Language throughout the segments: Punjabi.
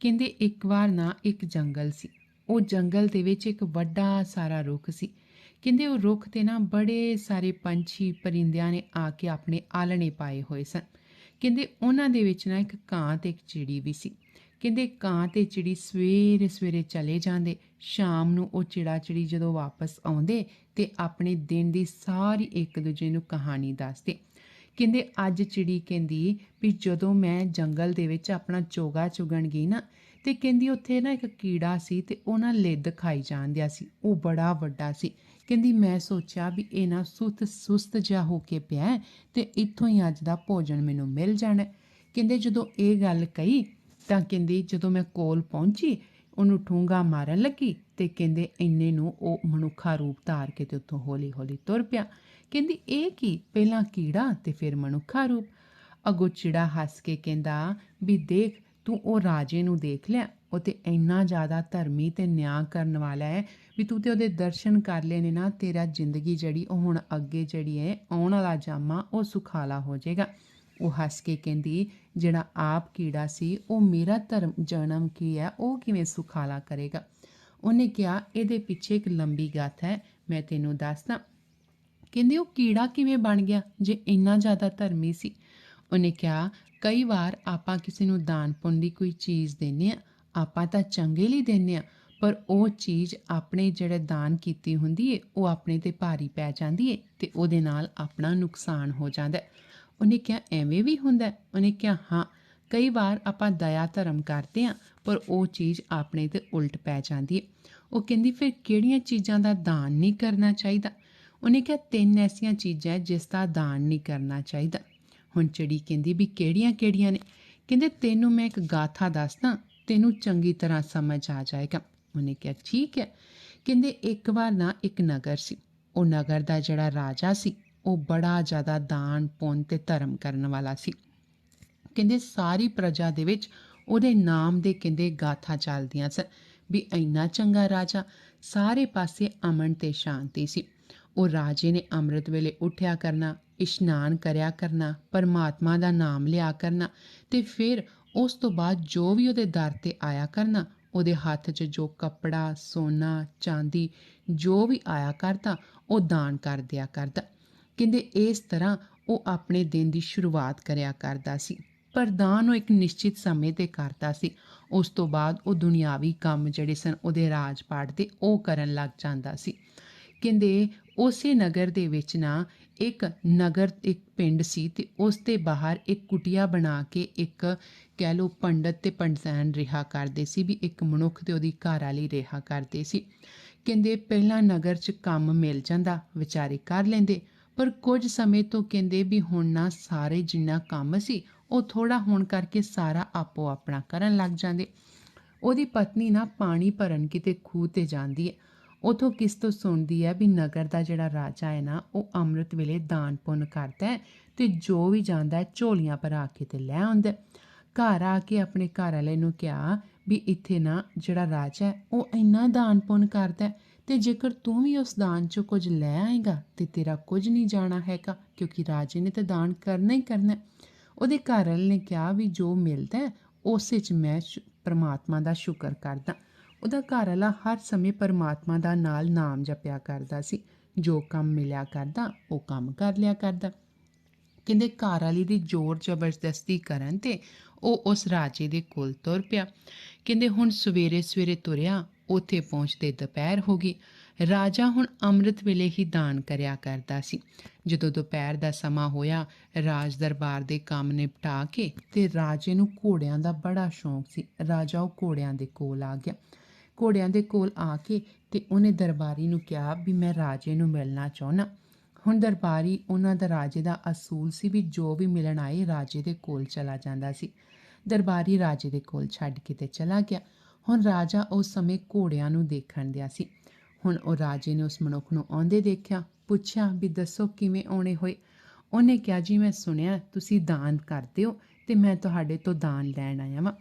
ਕਹਿੰਦੇ ਇੱਕ ਵਾਰ ਨਾ ਇੱਕ ਜੰਗਲ ਸੀ। ਉਹ ਜੰਗਲ ਦੇ ਵਿੱਚ ਇੱਕ ਵੱਡਾ ਸਾਰਾ ਰੁੱਖ ਸੀ। ਕਹਿੰਦੇ ਉਹ ਰੁੱਖ ਤੇ ਨਾ ਬੜੇ ਸਾਰੇ ਪੰਛੀ ਪਰਿੰਦਿਆਂ ਨੇ ਆ ਕੇ ਆਪਣੇ ਆਲਣੇ ਪਾਏ ਹੋਏ ਸਨ। ਕਹਿੰਦੇ ਉਹਨਾਂ ਦੇ ਵਿੱਚ ਨਾ ਇੱਕ ਕਾਂ ਤੇ ਇੱਕ ਚਿੜੀ ਵੀ ਸੀ। ਕਹਿੰਦੇ ਕਾਂ ਤੇ ਚਿੜੀ ਸਵੇਰੇ ਸਵੇਰੇ ਚਲੇ ਜਾਂਦੇ। ਸ਼ਾਮ ਨੂੰ ਉਹ ਚਿੜਾ ਚਿੜੀ ਜਦੋਂ ਵਾਪਸ ਆਉਂਦੇ ਤੇ ਆਪਣੇ ਦਿਨ ਦੀ ਸਾਰੀ ਇੱਕ ਦੂਜੇ ਨੂੰ ਕਹਾਣੀ ਦੱਸਦੇ। ਕਹਿੰਦੇ ਅੱਜ ਚਿੜੀ ਕਹਿੰਦੀ ਵੀ ਜਦੋਂ ਮੈਂ ਜੰਗਲ ਦੇ ਵਿੱਚ ਆਪਣਾ ਚੋਗਾ ਚੁਗਣ ਗਈ ਨਾ, ਤੇ ਕਹਿੰਦੀ ਉੱਥੇ ਨਾ ਇੱਕ ਕੀੜਾ ਸੀ ਤੇ ਉਹ ਨਾ ਲਿੱਦ ਖਾਈ ਜਾਂਦਿਆ ਸੀ। ਉਹ ਬੜਾ ਵੱਡਾ ਸੀ। ਕਹਿੰਦੀ ਮੈਂ ਸੋਚਿਆ ਵੀ ਇਹ ਨਾ ਸੁਸਤ ਸੁਸਤ ਜਿਹਾ ਹੋ ਕੇ ਪਿਆ ਹੈ ਤੇ ਇੱਥੋਂ ਹੀ ਅੱਜ ਦਾ ਭੋਜਨ ਮੈਨੂੰ ਮਿਲ ਜਾਣਾ ਕਹਿੰਦੇ ਜਦੋਂ ਇਹ ਗੱਲ ਕਹੀ ਤਾਂ ਕਹਿੰਦੀ ਜਦੋਂ ਮੈਂ ਕੋਲ ਪਹੁੰਚੀ, ਉਹਨੂੰ ਠੂੰਗਾ ਮਾਰਨ ਲੱਗੀ ਤੇ ਕਹਿੰਦੇ ਇੰਨੇ ਨੂੰ ਉਹ ਮਨੁੱਖਾ ਰੂਪ ਧਾਰ ਕੇ ਤੇ ਉੱਥੋਂ ਹੌਲੀ ਹੌਲੀ ਤੁਰ ਪਿਆ। ਕਹਿੰਦੀ, ਇਹ ਕੀ? ਪਹਿਲਾਂ ਕੀੜਾ ਤੇ ਫਿਰ ਮਨੁੱਖਾ ਰੂਪ। ਅਗੋ ਚਿੜਾ ਹੱਸ ਕੇ ਕਹਿੰਦਾ, ਵੀ ਦੇਖ, ਤੂੰ ਉਹ ਰਾਜੇ ਨੂੰ ਦੇਖ ਲਿਆ। ਉਹ ਤੇ ਇੰਨਾ ਜ਼ਿਆਦਾ ਧਰਮੀ ਤੇ ਨਿਆਂ ਕਰਨ ਵਾਲਾ ਹੈ ਵੀ ਤੂੰ ਤੇ ਉਹਦੇ ਦਰਸ਼ਨ ਕਰ ਲਏ ਨੇ ਨਾ, ਤੇਰਾ ਜ਼ਿੰਦਗੀ ਜਿਹੜੀ ਉਹ ਹੁਣ ਅੱਗੇ ਜਿਹੜੀ ਹੈ, ਆਉਣ ਵਾਲਾ ਜਾਮਾ, ਉਹ ਸੁਖਾਲਾ ਹੋ ਜਾਏਗਾ। ਉਹ ਹੱਸ ਕੇ ਕਹਿੰਦੀ, ਜਿਹੜਾ ਆਪ ਕੀੜਾ ਸੀ, ਉਹ ਮੇਰਾ ਧਰਮ, ਜਨਮ ਕੀ ਹੈ, ਉਹ ਕਿਵੇਂ ਸੁਖਾਲਾ ਕਰੇਗਾ? ਉਹਨੇ ਕਿਹਾ, ਇਹਦੇ ਪਿੱਛੇ ਇੱਕ ਲੰਬੀ ਗਾਥਾ ਹੈ, ਮੈਂ ਤੈਨੂੰ ਦੱਸਦਾ। ਕਹਿੰਦੇ ਉਹ ਕੀੜਾ ਕਿਵੇਂ ਬਣ ਗਿਆ? ਜੇ ਇੰਨਾ ਜ਼ਿਆਦਾ ਧਰਮੀ ਸੀ। ਉਹਨੇ ਕਿਹਾ, ਕਈ ਵਾਰ ਆਪਾਂ ਕਿਸੇ ਨੂੰ ਦਾਨ ਪੁੰਨ ਦੀ ਕੋਈ ਚੀਜ਼ ਦਿੰਨੇ ਆ ਆਪਾਂ ਤਾਂ ਚੰਗੇ ਲਈ ਦਿੰਨੇ ਆ ਪਰ ਉਹ ਚੀਜ਼ ਆਪਣੇ ਜਿਹੜੇ ਦਾਨ ਕੀਤੀ ਹੁੰਦੀ ਏ, ਉਹ ਆਪਣੇ ਤੇ ਭਾਰੀ ਪੈ ਜਾਂਦੀ ਏ ਤੇ ਉਹਦੇ ਨਾਲ ਆਪਣਾ ਨੁਕਸਾਨ ਹੋ ਜਾਂਦਾ ਉਹਨੇ ਕਿਹਾ, ਐਵੇਂ ਵੀ ਹੁੰਦਾ ਉਹਨੇ ਕਿਹਾ, ਹਾਂ, ਕਈ ਵਾਰ ਆਪਾਂ ਦਇਆ ਧਰਮ ਕਰਦੇ ਆ ਪਰ ਉਹ ਚੀਜ਼ ਆਪਣੇ ਤੇ ਉਲਟ ਪੈ ਜਾਂਦੀ ਏ। ਉਹ ਕਹਿੰਦੀ, ਫਿਰ ਕਿਹੜੀਆਂ ਚੀਜ਼ਾਂ ਦਾ ਦਾਨ ਨਹੀਂ ਕਰਨਾ ਚਾਹੀਦਾ? ਉਹਨੇ ਕਿਹਾ, ਤਿੰਨ ਐਸੀਆਂ ਚੀਜ਼ਾਂ ਜਿਸ ਦਾ ਦਾਨ ਨਹੀਂ ਕਰਨਾ ਚਾਹੀਦਾ। ਹੁਣ ਚਿੜੀ ਕਹਿੰਦੀ ਵੀ ਕਿਹੜੀਆਂ ਕਿਹੜੀਆਂ ਨੇ? ਕਹਿੰਦੇ, ਤੈਨੂੰ ਮੈਂ ਇੱਕ ਗਾਥਾ ਦੱਸਦਾ, ਤੈਨੂੰ ਚੰਗੀ ਤਰ੍ਹਾਂ ਸਮਝ ਆ ਜਾਏਗਾ। ਉਹਨੇ ਕਿਹਾ, ਠੀਕ ਹੈ। ਕਹਿੰਦੇ, ਇੱਕ ਵਾਰ ਨਾ ਇੱਕ ਨਗਰ ਸੀ। ਉਹ ਨਗਰ ਦਾ ਜਿਹੜਾ ਰਾਜਾ ਸੀ, ਉਹ ਬੜਾ ਜ਼ਿਆਦਾ ਦਾਨ, ਪੁੰਨ ਤੇ ਧਰਮ ਕਰਨ ਵਾਲਾ ਸੀ। ਕਹਿੰਦੇ, ਸਾਰੀ ਪ੍ਰਜਾ ਦੇ ਵਿੱਚ ਉਹਦੇ ਨਾਮ ਦੇ ਕਹਿੰਦੇ ਗਾਥਾ ਚੱਲਦੀਆਂ ਸਨ ਵੀ ਇੰਨਾ ਚੰਗਾ ਰਾਜਾ, ਸਾਰੇ ਪਾਸੇ ਅਮਨ ਤੇ ਸ਼ਾਂਤੀ ਸੀ। ਉਹ ਰਾਜੇ ਨੇ ਅੰਮ੍ਰਿਤ ਵੇਲੇ ਉੱਠਿਆ ਕਰਨਾ, ਇਸ਼ਨਾਨ ਕਰਿਆ ਕਰਨਾ, ਪਰਮਾਤਮਾ ਦਾ ਨਾਮ ਲਿਆ ਕਰਨਾ ਤੇ ਫਿਰ ਉਸ ਤੋਂ ਬਾਅਦ ਜੋ ਵੀ ਉਹਦੇ ਦਰ ਤੇ ਆਇਆ ਕਰਨਾ, ਉਹਦੇ ਹੱਥ 'ਚ ਜੋ ਕੱਪੜਾ, ਸੋਨਾ, ਚਾਂਦੀ, ਜੋ ਵੀ ਆਇਆ ਕਰਦਾ ਉਹ ਦਾਨ ਕਰ ਦਿਆ ਕਰਦਾ। ਕਹਿੰਦੇ ਇਸ ਤਰ੍ਹਾਂ ਉਹ ਆਪਣੇ ਦਿਨ ਦੀ ਸ਼ੁਰੂਆਤ ਕਰਿਆ ਕਰਦਾ ਸੀ। ਪਰ ਦਾਨ ਉਹ ਇੱਕ ਨਿਸ਼ਚਿਤ ਸਮੇਂ ਤੇ ਕਰਦਾ ਸੀ। ਉਸ ਤੋਂ ਬਾਅਦ ਉਹ ਦੁਨਿਆਵੀ ਕੰਮ ਜਿਹੜੇ ਸਨ, ਉਹਦੇ ਰਾਜਪਾਟ ਦੇ, ਉਹ ਕਰਨ ਲੱਗ ਜਾਂਦਾ ਸੀ। ਕਹਿੰਦੇ ਉਸੇ ਨਗਰ ਦੇ ਵਿੱਚ ਨਾ ਇੱਕ ਨਗਰ, ਇੱਕ ਪਿੰਡ ਸੀ ਤੇ ਉਸ ਦੇ ਬਾਹਰ ਇੱਕ ਕੁਟਿਆ ਬਣਾ ਕੇ ਇੱਕ ਕਹਿ ਲੋ ਪੰਡਤ ਤੇ ਪੰਡਤਾਨ ਰਿਹਾ ਕਰਦੇ ਸੀ ਵੀ ਇੱਕ ਮਨੁੱਖ ਤੇ ਉਹਦੀ ਘਰ ਵਾਲੀ ਰਿਹਾ ਕਰਦੇ ਸੀ। ਕਹਿੰਦੇ ਪਹਿਲਾਂ ਨਗਰ 'ਚ ਕੰਮ ਮਿਲ ਜਾਂਦਾ, ਵਿਚਾਰੇ ਕਰ ਲੈਂਦੇ, ਪਰ ਕੁਝ ਸਮੇਂ ਤੋਂ ਕਹਿੰਦੇ ਵੀ ਹੁਣ ਨਾ ਸਾਰੇ ਜਿੰਨਾ ਕੰਮ ਸੀ, ਉਹ ਥੋੜਾ ਹੋਣ ਕਰਕੇ ਸਾਰਾ ਆਪੋ ਆਪਣਾ ਕਰਨ ਲੱਗ ਜਾਂਦੇ। ਉਹਦੀ ਪਤਨੀ ਨਾ ਪਾਣੀ ਭਰਨ ਕਿਤੇ ਖੂਹ ਤੇ ਜਾਂਦੀ ਹੈ। ਉਥੋਂ ਕਿਸ ਤੋਂ ਸੁਣਦੀ ਹੈ ਵੀ ਨਗਰ ਦਾ ਜਿਹੜਾ ਰਾਜਾ ਹੈ ਨਾ ਉਹ ਅੰਮ੍ਰਿਤ ਵੇਲੇ ਦਾਨ ਪੁੰਨ ਕਰਦਾ ਹੈ ਤੇ ਜੋ ਵੀ ਜਾਂਦਾ ਝੋਲੀਆਂ ਭਰਾ ਕੇ ਤੇ ਲੈ ਆਉਂਦਾ ਘਰ ਆ ਕੇ ਆਪਣੇ ਘਰ ਵਾਲੇ ਨੂੰ ਕਿਹਾ ਵੀ ਇੱਥੇ ਨਾ ਜਿਹੜਾ ਰਾਜਾ ਹੈ ਉਹ ਇੰਨਾ ਦਾਨ ਪੁੰਨ ਕਰਦਾ ਹੈ ਤੇ ਜੇਕਰ ਤੂੰ ਵੀ ਉਸ ਦਾਨ ਚੋਂ ਕੁਝ ਲੈ ਆਏਗਾ ਤੇ ਤੇਰਾ ਕੁਝ ਨਹੀਂ ਜਾਣਾ ਹੈਗਾ ਕਿਉਂਕਿ ਰਾਜੇ ਨੇ ਤਾਂ ਦਾਨ ਕਰਨਾ ਹੀ ਕਰਨਾ ਉਹਦੇ ਘਰ ਵਾਲੇ ਨੇ ਕਿਹਾ ਵੀ ਜੋ ਮਿਲਦਾ ਹੈ, ਉਸੇ 'ਚ ਮੈਂ ਸ਼ੁ- ਪ੍ਰਮਾਤਮਾ ਦਾ ਸ਼ੁਕਰ ਕਰਦਾ। ਉਹਦਾ ਘਰ ਵਾਲਾ ਹਰ ਸਮੇਂ ਪਰਮਾਤਮਾ ਦਾ ਨਾਲ ਨਾਮ ਜਪਿਆ ਕਰਦਾ ਸੀ। ਜੋ ਕੰਮ ਮਿਲਿਆ ਕਰਦਾ, ਉਹ ਕੰਮ ਕਰ ਲਿਆ ਕਰਦਾ। ਕਹਿੰਦੇ ਘਰ ਵਾਲੀ ਦੀ ਜ਼ੋਰ ਜ਼ਬਰਦਸਤੀ ਕਰਨ ਤੇ ਉਹ ਉਸ ਰਾਜੇ ਦੇ ਕੋਲ ਤੁਰ ਪਿਆ। ਕਹਿੰਦੇ ਹੁਣ ਸਵੇਰੇ ਸਵੇਰੇ ਤੁਰਿਆ, ਉੱਥੇ ਪਹੁੰਚਦੇ ਦੁਪਹਿਰ ਹੋ ਗਈ। ਰਾਜਾ ਹੁਣ ਅੰਮ੍ਰਿਤ ਵੇਲੇ ਹੀ ਦਾਨ ਕਰਿਆ ਕਰਦਾ ਸੀ। ਜਦੋਂ ਦੁਪਹਿਰ ਦਾ ਸਮਾਂ ਹੋਇਆ, ਰਾਜ ਦਰਬਾਰ ਦੇ ਕੰਮ ਨਿਪਟਾ ਕੇ ਤੇ ਰਾਜੇ ਨੂੰ ਘੋੜਿਆਂ ਦਾ ਬੜਾ ਸ਼ੌਂਕ ਸੀ। ਰਾਜਾ ਉਹ ਘੋੜਿਆਂ ਦੇ ਕੋਲ ਆ ਗਿਆ। ਘੋੜਿਆਂ ਦੇ ਕੋਲ ਆ ਕੇ ਤੇ ਉਹਨੇ ਦਰਬਾਰੀ ਨੂੰ ਕਿਹਾ ਵੀ ਮੈਂ ਰਾਜੇ ਨੂੰ ਮਿਲਣਾ ਚਾਹੁੰਦਾ। ਹੁਣ ਦਰਬਾਰੀ ਉਹਨਾਂ ਦਾ ਰਾਜੇ ਦਾ ਅਸੂਲ ਸੀ ਵੀ ਜੋ ਵੀ ਮਿਲਣ ਆਏ ਰਾਜੇ ਦੇ ਕੋਲ ਚਲਾ ਜਾਂਦਾ ਸੀ। ਦਰਬਾਰੀ ਰਾਜੇ ਦੇ ਕੋਲ ਛੱਡ ਕੇ ਤੇ ਚਲਾ ਗਿਆ। ਹੁਣ ਰਾਜਾ ਉਸ ਸਮੇਂ ਘੋੜਿਆਂ ਨੂੰ ਦੇਖਣ ਦਿਆ ਸੀ। ਹੁਣ ਉਹ ਰਾਜੇ ਨੇ ਉਸ ਮਨੁੱਖ ਨੂੰ ਆਉਂਦੇ ਦੇਖਿਆ, ਪੁੱਛਿਆ ਵੀ ਦੱਸੋ ਕਿਵੇਂ ਆਉਣੇ ਹੋਏ? ਉਹਨੇ ਕਿਹਾ, ਜੀ ਮੈਂ ਸੁਣਿਆ, ਤੁਸੀਂ ਦਾਨ ਕਰਦੇ ਹੋ ਤੇ ਮੈਂ ਤੁਹਾਡੇ ਤੋਂ ਦਾਨ ਲੈਣ ਆਇਆ ਵਾਂ।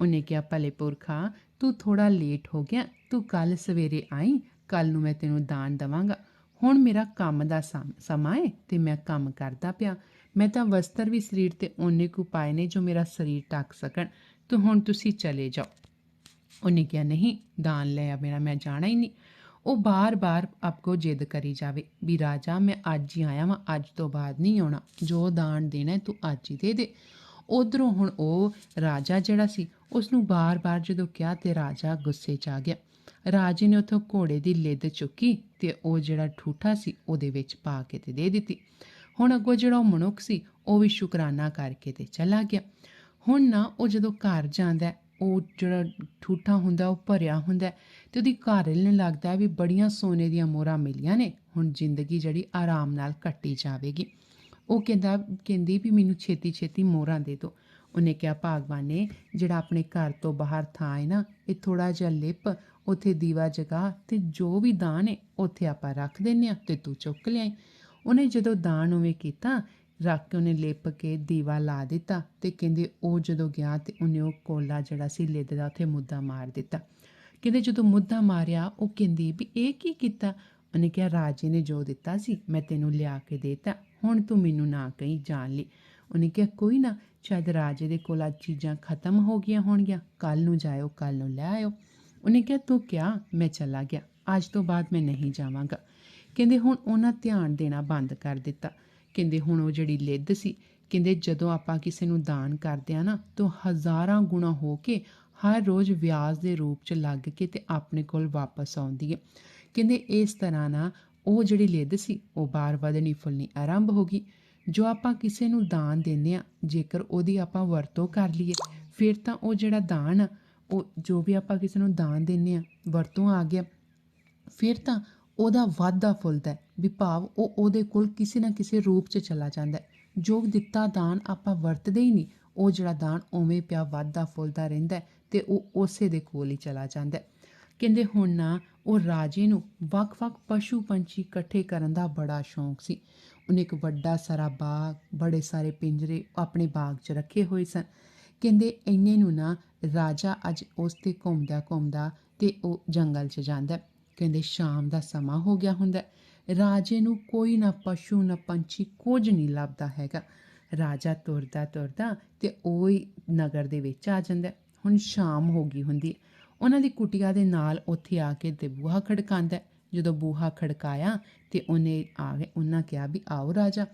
ਉਹਨੇ ਕਿਹਾ, ਭਲੇ ਪੁਰਖਾ ਤੂੰ ਥੋੜਾ ਲੇਟ ਹੋ ਗਿਆ, ਤੂੰ ਕੱਲ ਸਵੇਰੇ ਆਈ ਕੱਲ ਨੂੰ ਮੈਂ ਤੈਨੂੰ ਦਾਨ ਦਵਾਂਗਾ। ਹੁਣ ਮੇਰਾ ਕੰਮ ਦਾ ਸਮਾਂ ਹੈ ਤੇ ਮੈਂ ਕੰਮ ਕਰਦਾ ਪਿਆ। ਮੈਂ ਤਾਂ ਵਸਤਰ ਵੀ ਸਰੀਰ ਤੇ ਓਨੇ ਕੁ ਪਾਏ ਨੇ ਜੋ ਮੇਰਾ ਸਰੀਰ ਢੱਕ ਸਕਣ। ਤੂੰ ਹੁਣ ਤੁਸੀਂ ਚਲੇ ਜਾਓ। ਉਹਨੇ ਕਿਹਾ, ਨਹੀਂ, ਦਾਨ ਲੈ ਆ ਮੇਰਾ, ਮੈਂ ਜਾਣਾ ਹੀ ਨਹੀਂ। ਉਹ ਬਾਰ-ਬਾਰ ਆਪਕੋ ਜਿੱਦ ਕਰੀ ਜਾਵੇ ਵੀ, ਰਾਜਾ, ਮੈਂ ਅੱਜ ਹੀ ਆਇਆ ਵਾਂ, ਅੱਜ ਤੋਂ ਬਾਅਦ ਨਹੀਂ ਆਉਣਾ। ਜੋ ਦਾਨ ਦੇਣਾ ਤੂੰ ਅੱਜ ਹੀ ਦੇ ਦੇ। ਉਧਰੋਂ ਹੁਣ ਉਹ ਰਾਜਾ ਜਿਹੜਾ ਸੀ ਉਸ ਨੂੰ ਬਾਰ-ਬਾਰ ਜਦੋਂ ਕਿਹਾ ਤੇ ਰਾਜਾ ਗੁੱਸੇ 'ਚ ਆ ਗਿਆ। ਰਾਜੇ ਨੇ ਉਥੋਂ ਘੋੜੇ ਦੀ ਲਿੱਦ ਚੁੱਕੀ ਤੇ ਉਹ ਜਿਹੜਾ ਠੂਠਾ ਸੀ, ਉਹਦੇ ਵਿੱਚ ਪਾ ਕੇ ਤੇ ਦੇ ਦਿੱਤੀ। ਹੁਣ ਅੱਗੋਂ ਜਿਹੜਾ ਉਹ ਮਨੁੱਖ ਸੀ, ਉਹ ਵੀ ਸ਼ੁਕਰਾਨਾ ਕਰਕੇ ਤੇ ਚਲਾ ਗਿਆ। ਹੁਣ ਨਾ ਉਹ ਜਦੋਂ ਘਰ ਜਾਂਦਾ, ਉਹ ਜਿਹੜਾ ਠੂਠਾ ਹੁੰਦਾ, ਉਹ ਭਰਿਆ ਹੁੰਦਾ ਹੈ ਤੇ ਉਹਦੀ ਘਰ ਨੂੰ ਲੱਗਦਾ ਵੀ ਬੜੀਆਂ ਸੋਨੇ ਦੀਆਂ ਮੋਹਰਾਂ ਮਿਲੀਆਂ ਨੇ, ਹੁਣ ਜ਼ਿੰਦਗੀ ਜਿਹੜੀ ਆਰਾਮ ਨਾਲ ਕੱਟੀ ਜਾਵੇਗੀ। ਉਹ ਕਹਿੰਦਾ, ਕਹਿੰਦੀ ਵੀ ਮੈਨੂੰ ਛੇਤੀ ਛੇਤੀ ਮੋਹਰਾਂ ਦੇ ਦਿਓ। ਉਹਨੇ ਕਿਹਾ, ਭਾਗਵਾਨੇ ਜਿਹੜਾ ਆਪਣੇ ਘਰ ਤੋਂ ਬਾਹਰ ਥਾਂ ਹੈ ਨਾ, ਇਹ ਥੋੜਾ ਜਿਹਾ ਲਿਪ, ਉੱਥੇ ਦੀਵਾ ਜਗਾ ਤੇ ਜੋ ਵੀ ਦਾਨ ਹੈ, ਉੱਥੇ ਆਪਾਂ ਰੱਖ ਦਿੰਨੇ ਆ ਤੇ ਤੂੰ ਚੁੱਕ ਲਿਆਈ। ਉਹਨੇ ਜਦੋਂ ਦਾਨ ਉਵੇਂ ਕੀਤਾ, ਰੱਖ ਕੇ ਉਹਨੇ ਲਿਪ ਕੇ ਦੀਵਾ ਲਾ ਦਿੱਤਾ ਤੇ ਕਹਿੰਦੇ ਉਹ ਜਦੋਂ ਗਿਆ ਤੇ ਉਹਨੇ ਉਹ ਕੋਲਾ ਜਿਹੜਾ ਸੀ ਲਿੱਦ ਦਾ, ਉੱਥੇ ਮੁੱਦਾ ਮਾਰ ਦਿੱਤਾ। ਕਹਿੰਦੇ ਜਦੋਂ ਮੁੱਦਾ ਮਾਰਿਆ, ਉਹ ਕਹਿੰਦੀ ਵੀ ਇਹ ਕੀ ਕੀਤਾ? ਉਹਨੇ ਕਿਹਾ, ਰਾਜੇ ਨੇ ਜੋ ਦਿੱਤਾ ਸੀ, ਮੈਂ ਤੈਨੂੰ ਲਿਆ ਕੇ ਦੇਤਾ। ਹੁਣ ਤੂੰ ਮੈਨੂੰ ਨਾ ਕਹੀ ਜਾਣ ਲਈ। ਉਹਨੇ ਕਿਹਾ, ਕੋਈ ਨਾ, ਸ਼ਾਇਦ ਰਾਜੇ ਦੇ ਕੋਲ ਅੱਜ ਚੀਜ਼ਾਂ ਖਤਮ ਹੋ ਗਈਆਂ ਹੋਣਗੀਆਂ। ਕੱਲ ਨੂੰ ਜਾਇਓ ਕੱਲ ਨੂੰ ਲੈ ਆਇਓ। ਉਹਨੇ ਕਿਹਾ, ਤੂੰ ਕਿਹਾ ਮੈਂ ਚਲਾ ਗਿਆ। ਅੱਜ ਤੋਂ ਬਾਅਦ ਮੈਂ ਨਹੀਂ ਜਾਵਾਂਗਾ। ਕਹਿੰਦੇ, ਹੁਣ ਉਹਨਾਂ ਧਿਆਨ ਦੇਣਾ ਬੰਦ ਕਰ ਦਿੱਤਾ। ਕਹਿੰਦੇ, ਹੁਣ ਉਹ ਜਿਹੜੀ ਲਿੱਦ ਸੀ, ਕਹਿੰਦੇ, ਜਦੋਂ ਆਪਾਂ ਕਿਸੇ ਨੂੰ ਦਾਨ ਕਰਦੇ ਆ ਨਾ, ਤਾਂ ਹਜ਼ਾਰਾਂ ਗੁਣਾ ਹੋ ਕੇ ਹਰ ਰੋਜ਼ ਵਿਆਜ ਦੇ ਰੂਪ ਚ ਲੱਗ ਕੇ ਤੇ ਆਪਣੇ ਕੋਲ ਵਾਪਸ ਆਉਂਦੀ ਹੈ। ਕਹਿੰਦੇ, ਇਸ ਤਰ੍ਹਾਂ ਨਾ ਉਹ ਜਿਹੜੀ ਲਿੱਦ ਸੀ, ਉਹ ਬਾਰ ਵਧਣੀ, ਫੁੱਲਣੀ ਆਰੰਭ ਹੋ ਗਈ। ਜੋ ਆਪਾਂ ਕਿਸੇ ਨੂੰ ਦਾਨ ਦਿੰਦੇ ਆ ਜੇਕਰ ਉਹਦੀ ਆਪਾਂ ਵਰਤੋਂ ਕਰ ਲਈਏ, ਫਿਰ ਤਾਂ ਉਹ ਜਿਹੜਾ ਦਾਨ ਆ, ਉਹ ਜੋ ਵੀ ਆਪਾਂ ਕਿਸੇ ਨੂੰ ਦਾਨ ਦਿੰਦੇ ਆ ਵਰਤੋਂ ਆ ਗਿਆ, ਫਿਰ ਤਾਂ ਉਹਦਾ ਵਾਧਾ ਫੁੱਲਦਾ ਹੈ ਵੀ ਭਾਵ ਉਹ ਉਹਦੇ ਕੋਲ ਕਿਸੇ ਨਾ ਕਿਸੇ ਰੂਪ 'ਚ ਚਲਾ ਜਾਂਦਾ ਹੈ। ਜੋ ਦਿੱਤਾ ਦਾਨ ਆਪਾਂ ਵਰਤਦੇ ਹੀ ਨਹੀਂ, ਉਹ ਜਿਹੜਾ ਦਾਨ ਉਵੇਂ ਪਿਆ ਵਾਧਾ ਫੁੱਲਦਾ ਰਹਿੰਦਾ ਹੈ ਤੇ ਉਹ ਉਸੇ ਦੇ ਕੋਲ ਹੀ ਚਲਾ ਜਾਂਦਾ ਹੈ। ਕਹਿੰਦੇ ਹੁਣ ਨਾ ਉਹ ਰਾਜੇ ਨੂੰ ਵੱਖ-ਵੱਖ ਪਸ਼ੂ ਪੰਛੀ ਇਕੱਠੇ ਕਰਨ ਦਾ ਬੜਾ ਸ਼ੌਂਕ ਸੀ। ਉਹਨੇ ਇੱਕ ਵੱਡਾ ਸਾਰਾ ਬਾਗ, ਬੜੇ ਸਾਰੇ ਪਿੰਜਰੇ ਆਪਣੇ ਬਾਗ 'ਚ ਰੱਖੇ ਹੋਏ ਸਨ। ਕਹਿੰਦੇ ਇੰਨੇ ਨੂੰ ਨਾ ਰਾਜਾ ਅੱਜ ਉਸ ਤੇ ਘੁੰਮਦਾ ਘੁੰਮਦਾ ਤੇ ਉਹ ਜੰਗਲ 'ਚ ਜਾਂਦਾ ਕਹਿੰਦੇ ਸ਼ਾਮ ਦਾ ਸਮਾਂ ਹੋ ਗਿਆ ਹੁੰਦਾ ਰਾਜੇ ਨੂੰ ਕੋਈ ਨਾ ਪਸ਼ੂ ਨਾ ਪੰਛੀ ਕੁਝ ਨਹੀਂ ਲੱਭਦਾ ਹੈਗਾ। ਰਾਜਾ ਤੁਰਦਾ ਤੁਰਦਾ ਤੇ ਉਹ ਹੀ ਨਗਰ ਦੇ ਵਿੱਚ ਆ ਜਾਂਦਾ ਹੁਣ ਸ਼ਾਮ ਹੋ ਗਈ ਹੁੰਦੀ ਹੈ। ਉਹਨਾਂ ਦੀ ਕੁਟੀਆ ਦੇ ਨਾਲ ਉੱਥੇ ਆ ਕੇ ਤੇ ਬੂਹਾ ਖੜਕਾਉਂਦਾ ਜਦੋਂ ਬੂਹਾ ਖੜਕਾਇਆ ਤੇ ਉਹਨੇ ਆ ਗਏ ਉਹਨਾਂ ਕਿਹਾ ਵੀ ਆਓ ਰਾਜਾ।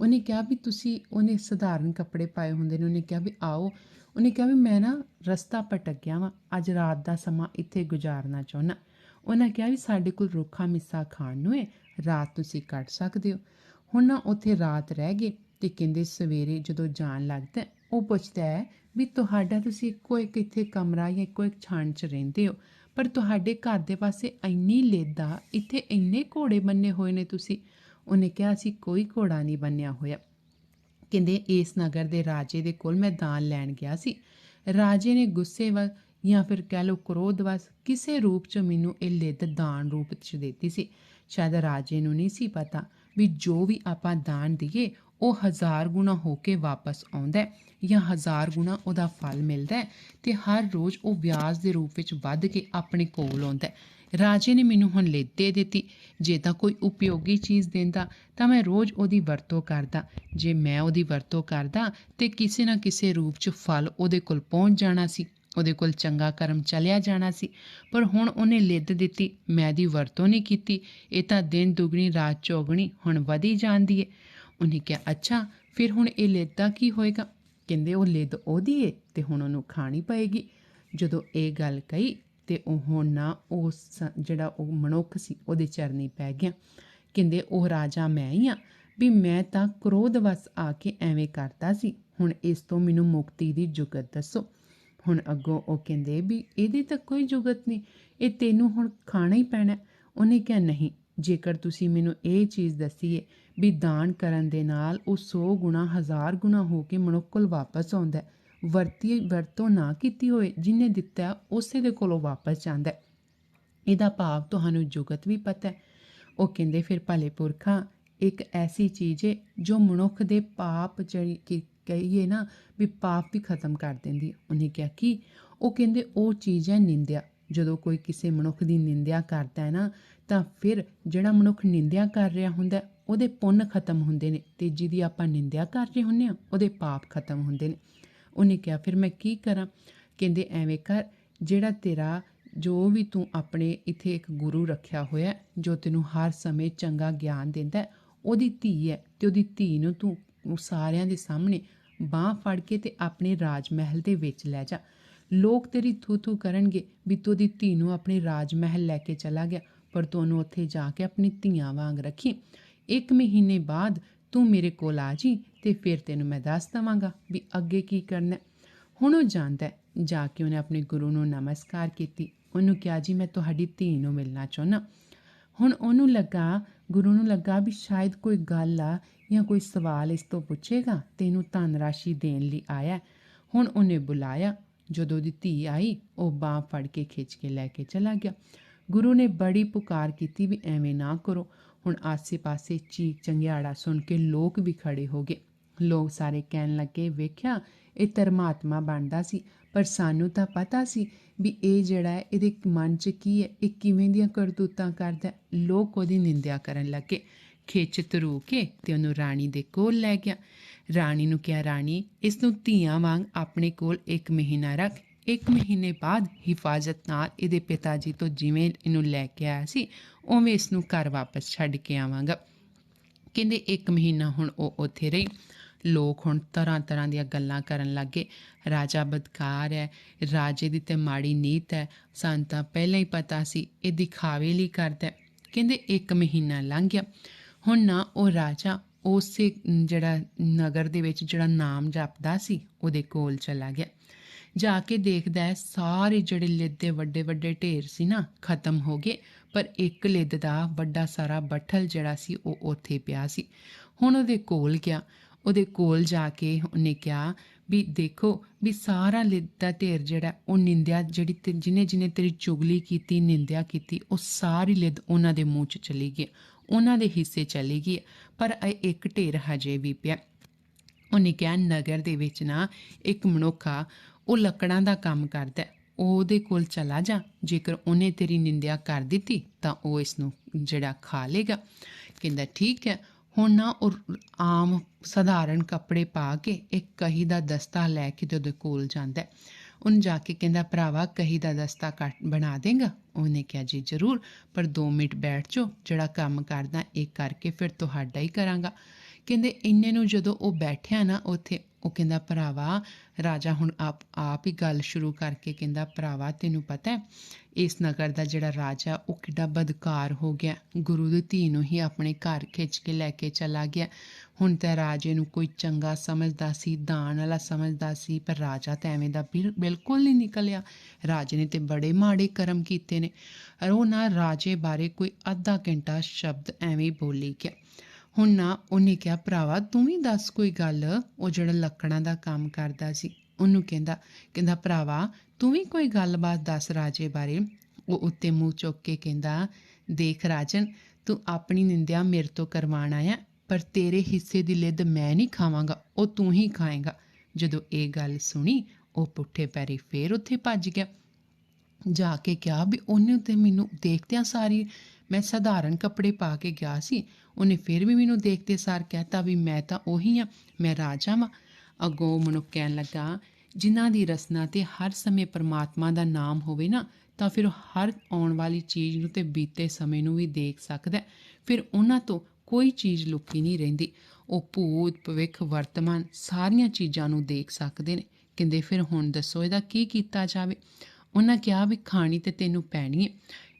ਉਹਨੇ ਕਿਹਾ ਵੀ ਤੁਸੀਂ ਉਹਨੇ ਸਧਾਰਨ ਕੱਪੜੇ ਪਾਏ ਹੁੰਦੇ ਨੇ। ਉਹਨੇ ਕਿਹਾ ਵੀ ਆਓ। ਉਹਨੇ ਕਿਹਾ ਵੀ ਮੈਂ ਨਾ ਰਸਤਾ ਭਟਕ ਗਿਆ ਵਾਂ। ਅੱਜ ਰਾਤ ਦਾ ਸਮਾਂ ਇੱਥੇ ਗੁਜ਼ਾਰਨਾ ਚਾਹੁੰਦਾ ਉਹਨਾਂ ਕਿਹਾ ਵੀ ਸਾਡੇ ਕੋਲ ਰੁੱਖਾ ਮਿੱਸਾ ਖਾਣ ਨੂੰ ਹੈ। ਰਾਤ ਤੁਸੀਂ ਕੱਟ ਸਕਦੇ ਹੋ। ਹੁਣ ਨਾ ਉੱਥੇ ਰਾਤ ਰਹਿ ਗਏ ਤੇ ਕਹਿੰਦੇ ਸਵੇਰੇ ਜਦੋਂ ਜਾਣ ਲੱਗਦਾ ਉਹ ਪੁੱਛਦਾ ਹੈ ਵੀ ਤੁਹਾਡਾ ਤੁਸੀਂ ਇੱਕੋ ਇੱਕ ਇੱਥੇ ਕਮਰਾ ਜਾਂ ਇੱਕੋ ਇੱਕ ਛਾਣ 'ਚ ਰਹਿੰਦੇ ਹੋ, ਪਰ ਤੁਹਾਡੇ ਘਰ ਦੇ ਪਾਸੇ ਇੰਨੀ ਲੇਦਾ, ਇੱਥੇ ਇੰਨੇ ਘੋੜੇ ਬੰਨੇ ਹੋਏ ਨੇ ਤੁਸੀਂ, ਉਹਨੇ ਕਿਹਾ ਸੀ ਕੋਈ ਘੋੜਾ ਨਹੀਂ ਬੰਨਿਆ ਹੋਇਆ। ਕਹਿੰਦੇ, ਇਸ ਨਗਰ ਦੇ ਰਾਜੇ ਦੇ ਕੋਲ ਮੈਂ ਦਾਨ ਲੈਣ ਗਿਆ ਸੀ। ਰਾਜੇ ਨੇ ਗੁੱਸੇ ਵ, ਜਾਂ ਫਿਰ ਕਹਿ ਲਓ ਕ੍ਰੋਧ ਵਸ, ਕਿਸੇ ਰੂਪ ਚ ਮੈਨੂੰ ਇਹ ਲਿੱਦ ਦਾਨ ਰੂਪ ਚ ਦਿੱਤੀ ਸੀ। ਸ਼ਾਇਦ ਰਾਜੇ ਨੂੰ ਨਹੀਂ ਸੀ ਪਤਾ ਵੀ ਜੋ ਵੀ ਆਪਾਂ ਦਾਨ ਦਈਏ ਉਹ ਹਜ਼ਾਰ ਗੁਣਾ ਹੋ ਕੇ ਵਾਪਸ ਆਉਂਦਾ ਹੈ ਜਾਂ ਹਜ਼ਾਰ ਗੁਣਾ ਉਹਦਾ ਫਲ ਮਿਲਦਾ ਹੈ ਤੇ ਹਰ ਰੋਜ਼ ਉਹ ਵਿਆਜ ਦੇ ਰੂਪ ਵਿੱਚ ਵੱਧ ਕੇ ਆਪਣੇ ਕੋਲ ਆਉਂਦਾ ਹੈ। ਰਾਜੇ ਨੇ ਮੈਨੂੰ ਹੁਣ ਲਿੱਦ ਦੇ ਦਿੱਤੀ, ਜੇ ਤਾਂ ਕੋਈ ਉਪਯੋਗੀ ਚੀਜ਼ ਦਿੰਦਾ ਤਾਂ ਮੈਂ ਰੋਜ਼ ਉਹਦੀ ਵਰਤੋਂ ਕਰਦਾ। ਜੇ ਮੈਂ ਉਹਦੀ ਵਰਤੋਂ ਕਰਦਾ ਤੇ ਕਿਸੇ ਨਾ ਕਿਸੇ ਰੂਪ 'ਚ ਫਲ ਉਹਦੇ ਕੋਲ ਪਹੁੰਚ ਜਾਣਾ ਸੀ, ਉਹਦੇ ਕੋਲ ਚੰਗਾ ਕਰਮ ਚਲਿਆ ਜਾਣਾ ਸੀ। ਪਰ ਹੁਣ ਉਹਨੇ ਲਿੱਦ ਦਿੱਤੀ, ਮੈਂ ਦੀ ਵਰਤੋਂ ਨਹੀਂ ਕੀਤੀ, ਇਹ ਤਾਂ ਦਿਨ ਦੁਗਣੀ, ਰਾਤ ਚੌਗਣੀ ਹੁਣ ਵਧੀ ਜਾਂਦੀ ਏ ਉਹਨੇ ਕਿਹਾ, ਅੱਛਾ, ਫਿਰ ਹੁਣ ਇਹ ਲਿੱਦ ਦਾ ਕੀ ਹੋਏਗਾ? ਕਹਿੰਦੇ, ਉਹ ਲਿੱਦ ਉਹਦੀ ਏ ਤੇ ਹੁਣ ਉਹਨੂੰ ਖਾਣੀ ਪਏਗੀ। ਜਦੋਂ ਇਹ ਗੱਲ ਕਹੀ ਤੇ ਉਹ ਹੁਣ ਨਾ ਉਹ ਜਿਹੜਾ ਉਹ ਮਨੁੱਖ ਸੀ, ਉਹਦੇ ਚਰਨੀ ਪੈ ਗਿਆ। ਕਹਿੰਦੇ, ਉਹ ਰਾਜਾ ਮੈਂ ਹੀ ਆ, ਵੀ ਮੈਂ ਤਾਂ ਕ੍ਰੋਧ ਵਸ ਆ ਕੇ ਐਵੇਂ ਕਰਦਾ ਸੀ। ਹੁਣ ਇਸ ਤੋਂ ਮੈਨੂੰ ਮੁਕਤੀ ਦੀ ਜੁਗਤ ਦੱਸੋ। ਹੁਣ ਅੱਗੋਂ ਉਹ ਕਹਿੰਦੇ ਵੀ, ਇਹਦੀ ਤਾਂ ਕੋਈ ਜੁਗਤ ਨਹੀਂ, ਇਹ ਤੈਨੂੰ ਹੁਣ ਖਾਣਾ ਹੀ ਪੈਣਾ ਉਹਨੇ ਕਿਹਾ, ਨਹੀਂ ਜੇਕਰ ਤੁਸੀਂ ਮੈਨੂੰ ਇਹ ਚੀਜ਼ ਦੱਸੀਏ ਵੀ ਦਾਨ ਕਰਨ ਦੇ ਨਾਲ ਉਹ 100 ਗੁਣਾ, ਹਜ਼ਾਰ ਗੁਣਾ ਹੋ ਕੇ ਮਨੁੱਖ ਕੋਲ ਵਾਪਸ ਆਉਂਦਾ ਵਰਤੀ, ਵਰਤੋਂ ਨਾ ਕੀਤੀ ਹੋਏ ਜਿਨੇ ਦਿੱਤਾ ਉਸੇ ਦੇ ਕੋਲੋਂ ਵਾਪਸ ਜਾਂਦਾ ਇਹਦਾ ਭਾਵ ਤੁਹਾਨੂੰ ਜੁਗਤ ਵੀ ਪਤਾ ਹੈ। ਉਹ ਕਹਿੰਦੇ ਫਿਰ ਭਲੇ ਪੁਰਖਾਂ, ਇੱਕ ਐਸੀ ਚੀਜ਼ ਹੈ ਜੋ ਮਨੁੱਖ ਦੇ ਪਾਪ ਜਿਹੜੀ ਕਿ ਕਹੀਏ ਨਾ ਵੀ ਪਾਪ ਵੀ ਖਤਮ ਕਰ ਦਿੰਦੀ ਉਹਨੇ ਕਿਹਾ ਕਿ ਉਹ ਕਹਿੰਦੇ ਉਹ ਚੀਜ਼ ਹੈ ਨਿੰਦਿਆ। ਜਦੋਂ ਕੋਈ ਕਿਸੇ ਮਨੁੱਖ ਦੀ ਨਿੰਦਿਆ ਕਰਦਾ ਹੈ ਨਾ ਤਾਂ ਫਿਰ ਜਿਹੜਾ ਮਨੁੱਖ ਨਿੰਦਿਆ ਕਰ ਰਿਹਾ ਹੁੰਦਾ, ਉਹਦੇ ਪੁੰਨ ਖਤਮ ਹੁੰਦੇ ਨੇ ਤੇ ਜਿਹਦੀ ਆਪਾਂ ਨਿੰਦਿਆ ਕਰ ਰਹੇ ਹੁੰਨੇ ਆ ਉਹਦੇ ਪਾਪ ਖਤਮ ਹੁੰਦੇ ਨੇ। ਉਹਨੇ ਕਿਹਾ, ਫਿਰ ਮੈਂ ਕੀ ਕਰਾਂ? ਕਹਿੰਦੇ, ਐਵੇਂ ਕਰ, ਜਿਹੜਾ ਤੇਰਾ, ਜੋ ਵੀ ਤੂੰ ਆਪਣੇ ਇੱਥੇ ਇੱਕ ਗੁਰੂ ਰੱਖਿਆ ਹੋਇਆ, ਜੋ ਤੈਨੂੰ ਹਰ ਸਮੇਂ ਚੰਗਾ ਗਿਆਨ ਦਿੰਦਾ, ਉਹਦੀ ਧੀ ਹੈ ਤੇ ਉਹਦੀ ਧੀ ਨੂੰ ਤੂੰ ਸਾਰਿਆਂ ਦੇ ਸਾਹਮਣੇ ਬਾਹ ਫੜ ਕੇ ਤੇ ਆਪਣੇ ਰਾਜ ਮਹਿਲ ਦੇ ਵਿੱਚ ਲੈ ਜਾ। ਲੋਕ ਤੇਰੀ ਥੂ ਥੂ ਕਰਨਗੇ ਵੀ ਤੂੰ ਉਹਦੀ ਧੀ ਨੂੰ ਆਪਣੇ ਰਾਜ ਮਹਿਲ ਲੈ ਕੇ ਚਲਾ ਗਿਆ। ਪਰ ਤੂੰ ਉਹਨੂੰ ਉੱਥੇ ਜਾ ਕੇ ਆਪਣੀ ਧੀਆਂ ਵਾਂਗ ਰੱਖੀ। ਇੱਕ ਮਹੀਨੇ ਬਾਅਦ ਤੂੰ ਮੇਰੇ ਕੋਲ ਆ ਜੀ ਤੇ ਫਿਰ ਤੈਨੂੰ ਮੈਂ ਦੱਸ ਦਵਾਂਗਾ ਵੀ ਅੱਗੇ ਕੀ ਕਰਨਾ ਹੁਣ ਉਹ ਜਾਂਦਾ ਜਾ ਕੇ ਉਹਨੇ ਆਪਣੇ ਗੁਰੂ ਨੂੰ ਨਮਸਕਾਰ ਕੀਤੀ। ਉਹਨੂੰ ਕਿਹਾ, ਜੀ, ਮੈਂ ਤੁਹਾਡੀ ਧੀ ਨੂੰ ਮਿਲਣਾ ਚਾਹੁੰਦਾ। ਹੁਣ ਉਹਨੂੰ ਲੱਗਾ, ਗੁਰੂ ਨੂੰ ਲੱਗਾ ਵੀ ਸ਼ਾਇਦ ਕੋਈ ਗੱਲ ਆ ਜਾਂ ਕੋਈ ਸਵਾਲ ਇਸ ਤੋਂ ਪੁੱਛੇਗਾ, ਤੇ ਇਹਨੂੰ ਧਨ ਰਾਸ਼ੀ ਦੇਣ ਲਈ ਆਇਆ ਹੁਣ ਉਹਨੇ ਬੁਲਾਇਆ। ਜਦੋਂ ਉਹਦੀ ਧੀ ਆਈ, ਉਹ ਬਾਹ ਫੜ ਕੇ ਖਿੱਚ ਕੇ ਲੈ ਕੇ ਚਲਾ ਗਿਆ। ਗੁਰੂ ਨੇ ਬੜੀ ਪੁਕਾਰ ਕੀਤੀ ਵੀ ਐਵੇਂ ਨਾ ਕਰੋ। ਹੁਣ ਆਸੇ-ਪਾਸੇ ਚੀਕ ਚੰਗਿਆੜਾ ਸੁਣ ਕੇ ਲੋਕ ਵੀ ਖੜੇ ਹੋ ਗਏ। ਲੋਕ ਸਾਰੇ ਕਹਿਣ ਲੱਗੇ, ਵੇਖਿਆ, ਇਹ ਧਰਮਾਤਮਾ ਬਣਦਾ ਸੀ। ਪਰ ਸਾਨੂੰ ਤਾਂ ਪਤਾ ਸੀ ਵੀ ਇਹ ਜਿਹੜਾ ਹੈ, ਇਹਦੇ ਮਨ 'ਚ ਕੀ ਹੈ, ਇਹ ਕਿਵੇਂ ਦੀਆਂ ਕਰਤੂਤਾਂ ਕਰਦਾ ਲੋਕ ਉਹਦੀ ਨਿੰਦਿਆ ਕਰਨ ਲੱਗੇ। ਖਿੱਚ ਧਰੂ ਕੇ ਤੇ ਉਹਨੂੰ ਰਾਣੀ ਦੇ ਕੋਲ ਲੈ ਗਿਆ। ਰਾਣੀ ਨੂੰ ਕਿਹਾ, ਰਾਣੀ, ਇਸ ਨੂੰ ਧੀਆਂ ਵਾਂਗ ਆਪਣੇ ਕੋਲ ਇੱਕ ਮਹੀਨਾ ਰੱਖ। ਇੱਕ ਮਹੀਨੇ ਬਾਅਦ ਹਿਫਾਜ਼ਤ ਨਾਲ ਇਹਦੇ ਪਿਤਾ ਜੀ ਤੋਂ ਜਿਵੇਂ ਇਹਨੂੰ ਲੈ ਕੇ ਆਇਆ ਸੀ, ਉਵੇਂ ਇਸ ਨੂੰ ਘਰ ਵਾਪਸ ਛੱਡ ਕੇ ਆਵਾਂਗਾ। ਕਹਿੰਦੇ ਇੱਕ ਮਹੀਨਾ ਹੁਣ ਉਹ ਉੱਥੇ ਰਹੀ। ਲੋਕ ਹੁਣ ਤਰ੍ਹਾਂ ਤਰ੍ਹਾਂ ਦੀਆਂ ਗੱਲਾਂ ਕਰਨ ਲੱਗੇ। ਰਾਜਾ ਬਦਕਾਰ ਹੈ, ਰਾਜੇ ਦੀ ਤੇ ਮਾੜੀ ਨੀਤ ਹੈ। ਸਾਨੂੰ ਤਾਂ ਪਹਿਲਾਂ ਹੀ ਪਤਾ ਸੀ, ਇਹ ਦਿਖਾਵੇ ਲਈ ਕਰਦਾ ਕਹਿੰਦੇ ਇੱਕ ਮਹੀਨਾ ਲੰਘ ਗਿਆ। ਹੁਣ ਨਾ ਉਹ ਰਾਜਾ ਉਸੇ ਜਿਹੜਾ ਨਗਰ ਦੇ ਵਿੱਚ ਜਿਹੜਾ ਨਾਮ ਜਪਦਾ ਸੀ, ਉਹਦੇ ਕੋਲ ਚਲਾ ਗਿਆ। ਜਾ ਕੇ ਦੇਖਦਾ ਹੈ, ਸਾਰੇ ਜਿਹੜੇ ਲਿੱਦ ਦੇ ਵੱਡੇ ਵੱਡੇ ਢੇਰ ਸੀ ਨਾ, ਖਤਮ ਹੋ ਗਏ। ਪਰ ਇੱਕ ਲਿੱਦ ਦਾ ਵੱਡਾ ਸਾਰਾ ਬੱਠਲ ਜਿਹੜਾ ਸੀ, ਉਹ ਉੱਥੇ ਪਿਆ ਸੀ। ਹੁਣ ਉਹਦੇ ਕੋਲ ਗਿਆ। ਉਹਦੇ ਕੋਲ ਜਾ ਕੇ ਉਹਨੇ ਕਿਹਾ ਵੀ ਦੇਖੋ ਵੀ ਸਾਰਾ ਲਿੱਦ ਦਾ ਢੇਰ ਜਿਹੜਾ, ਉਹ ਨਿੰਦਿਆ ਜਿਹੜੀ ਤੇ ਜਿਹਨੇ ਜਿਹਨੇ ਤੇਰੀ ਚੁਗਲੀ ਕੀਤੀ, ਨਿੰਦਿਆ ਕੀਤੀ, ਉਹ ਸਾਰੀ ਲਿੱਦ ਉਹਨਾਂ ਦੇ ਮੂੰਹ 'ਚ ਚਲੀ ਗਈ। ਉਹਨਾਂ ਦੇ ਹਿੱਸੇ ਚਲੀ ਗਈ। ਪਰ ਇਹ ਇੱਕ ਢੇਰ ਹਜੇ ਵੀ ਪਿਆ। ਉਹਨੇ ਕਿਹਾ, ਨਗਰ ਦੇ ਵਿੱਚ ਨਾ ਇੱਕ ਮਨੁੱਖ ਆ ਉਹ ਲੱਕੜਾਂ ਦਾ ਕੰਮ ਕਰਦਾ ਹੈ। ਉਹਦੇ ਕੋਲ ਚਲਾ ਜਾ। ਜੇਕਰ ਉਹਨੇ ਤੇਰੀ ਨਿੰਦਿਆ ਕਰ ਦਿੱਤੀ, ਤਾਂ ਉਹ ਇਸ ਨੂੰ ਜਿਹੜਾ ਖਾ ਲੇਗਾ। ਕਹਿੰਦਾ, ਠੀਕ ਹੈ। ਹੁਣ ਨਾ ਉਹ ਆਮ ਸਧਾਰਨ ਕੱਪੜੇ ਪਾ ਕੇ ਇੱਕ ਕਹੀ ਦਾ ਦਸਤਾ ਲੈ ਕੇ ਤੇ ਉਹਦੇ ਕੋਲ ਜਾਂਦਾ ਹੈ। ਉਹਨੂੰ ਜਾ ਕੇ ਕਹਿੰਦਾ, ਭਰਾਵਾ, ਕਹੀ ਦਾ ਦਸਤਾ ਕੱਟ, ਬਣਾ ਦੇਗਾ? ਉਹਨੇ ਕਿਹਾ, ਜੀ, ਜ਼ਰੂਰ। ਪਰ 2 ਮਿੰਟ ਬੈਠ ਜਾਓ। ਜਿਹੜਾ ਕੰਮ ਕਰਦਾ, ਇਹ ਕਰਕੇ ਫਿਰ ਤੁਹਾਡਾ ਹੀ ਕਰਾਂਗਾ। ਕਹਿੰਦੇ ਇੰਨੇ ਨੂੰ ਜਦੋਂ ਉਹ ਬੈਠਿਆ ਨਾ ਉੱਥੇ, ਉਹ ਕਹਿੰਦਾ, ਭਰਾਵਾ, ਰਾਜਾ ਹੁਣ ਆਪ ਆਪ ਹੀ ਗੱਲ ਸ਼ੁਰੂ ਕਰਕੇ ਕਹਿੰਦਾ, ਭਰਾਵਾ, ਤੈਨੂੰ ਪਤਾ ਹੈ, ਇਸ ਨਗਰ ਦਾ ਜਿਹੜਾ ਰਾਜਾ, ਉਹ ਕਿੱਡਾ ਬਦਕਾਰ ਹੋ ਗਿਆ। ਗੁਰੂ ਦੀ ਧੀ ਨੂੰ ਹੀ ਆਪਣੇ ਘਰ ਖਿੱਚ ਕੇ ਲੈ ਕੇ ਚਲਾ ਗਿਆ। ਹੁਣ ਤਾਂ ਰਾਜੇ ਨੂੰ ਕੋਈ ਚੰਗਾ ਸਮਝਦਾ ਸੀ, ਦਾਨ ਵਾਲਾ ਸਮਝਦਾ ਸੀ, ਪਰ ਰਾਜਾ ਤਾਂ ਐਵੇਂ ਦਾ ਬਿਲ- ਬਿਲਕੁਲ ਨਹੀਂ ਨਿਕਲਿਆ। ਰਾਜੇ ਨੇ ਤੇ ਬੜੇ ਮਾੜੇ ਕਰਮ ਕੀਤੇ ਨੇ। ਔਰ ਉਹ ਨਾ ਰਾਜੇ ਬਾਰੇ ਕੋਈ ਅੱਧਾ ਘੰਟਾ ਸ਼ਬਦ ਐਵੇਂ ਬੋਲੀ ਗਿਆ। ਹੁਣ ਨਾ ਉਹਨੇ ਕਿਹਾ, ਭਰਾਵਾ, ਤੂੰ ਵੀ ਦੱਸ ਕੋਈ ਗੱਲ। ਉਹ ਜਿਹੜਾ ਲੱਕੜਾਂ ਦਾ ਕੰਮ ਕਰਦਾ ਸੀ, ਉਹਨੂੰ ਕਹਿੰਦਾ ਕਹਿੰਦਾ, ਭਰਾਵਾ, ਤੂੰ ਵੀ ਕੋਈ ਗੱਲਬਾਤ ਦੱਸ ਰਾਜੇ ਬਾਰੇ? ਉਹ ਉੱਤੇ ਮੂੰਹ ਚੁੱਕ ਕੇ ਕਹਿੰਦਾ, ਦੇਖ ਰਾਜਨ, ਤੂੰ ਆਪਣੀ ਨਿੰਦਿਆ ਮੇਰੇ ਤੋਂ ਕਰਵਾਉਣ ਆਇਆ, ਪਰ ਤੇਰੇ ਹਿੱਸੇ ਦੀ ਲਿੱਦ ਮੈਂ ਨਹੀਂ ਖਾਵਾਂਗਾ, ਉਹ ਤੂੰ ਹੀ ਖਾਏਗਾ। ਜਦੋਂ ਇਹ ਗੱਲ ਸੁਣੀ, ਉਹ ਪੁੱਠੇ ਪੈਰੀ ਫੇਰ ਉੱਥੇ ਭੱਜ ਗਿਆ। ਜਾ ਕੇ ਕਿਹਾ ਵੀ ਉਹਨੇ ਤੇ ਮੈਨੂੰ ਦੇਖਦਿਆਂ ਸਾਰੀ ਮੈਂ ਸਧਾਰਨ ਕੱਪੜੇ ਪਾ ਕੇ ਗਿਆ ਸੀ। ਉਹਨੇ ਫਿਰ ਵੀ ਮੈਨੂੰ ਦੇਖਦੇ ਸਾਰ ਕਹਿਤਾ ਵੀ ਮੈਂ ਤਾਂ ਉਹੀ ਆ ਮੈਂ ਰਾਜਾ ਵਾਂ। ਅੱਗੋਂ ਮਨੁੱਖ ਕਹਿਣ ਲੱਗਾ, ਜਿਨ੍ਹਾਂ ਦੀ ਰਸਨਾ ਤੇ ਹਰ ਸਮੇਂ ਪਰਮਾਤਮਾ ਦਾ ਨਾਮ ਹੋਵੇ ਨਾ, ਤਾਂ ਫਿਰ ਉਹ ਹਰ ਆਉਣ ਵਾਲੀ ਚੀਜ਼ ਨੂੰ ਤੇ ਬੀਤੇ ਸਮੇਂ ਨੂੰ ਵੀ ਦੇਖ ਸਕਦਾ ਫਿਰ ਉਹਨਾਂ ਤੋਂ ਕੋਈ ਚੀਜ਼ ਲੁਕੀ ਨਹੀਂ ਰਹਿੰਦੀ। ਉਹ ਭੂਤ, ਭਵਿੱਖ, ਵਰਤਮਾਨ ਸਾਰੀਆਂ ਚੀਜ਼ਾਂ ਨੂੰ ਦੇਖ ਸਕਦੇ ਨੇ। ਕਹਿੰਦੇ, ਫਿਰ ਹੁਣ ਦੱਸੋ ਇਹਦਾ ਕੀ ਕੀਤਾ ਜਾਵੇ? ਉਹਨਾਂ ਕਿਹਾ ਵੀ, ਖਾਣੀ ਤੇ ਤੈਨੂੰ ਪੈਣੀ ਹੈ।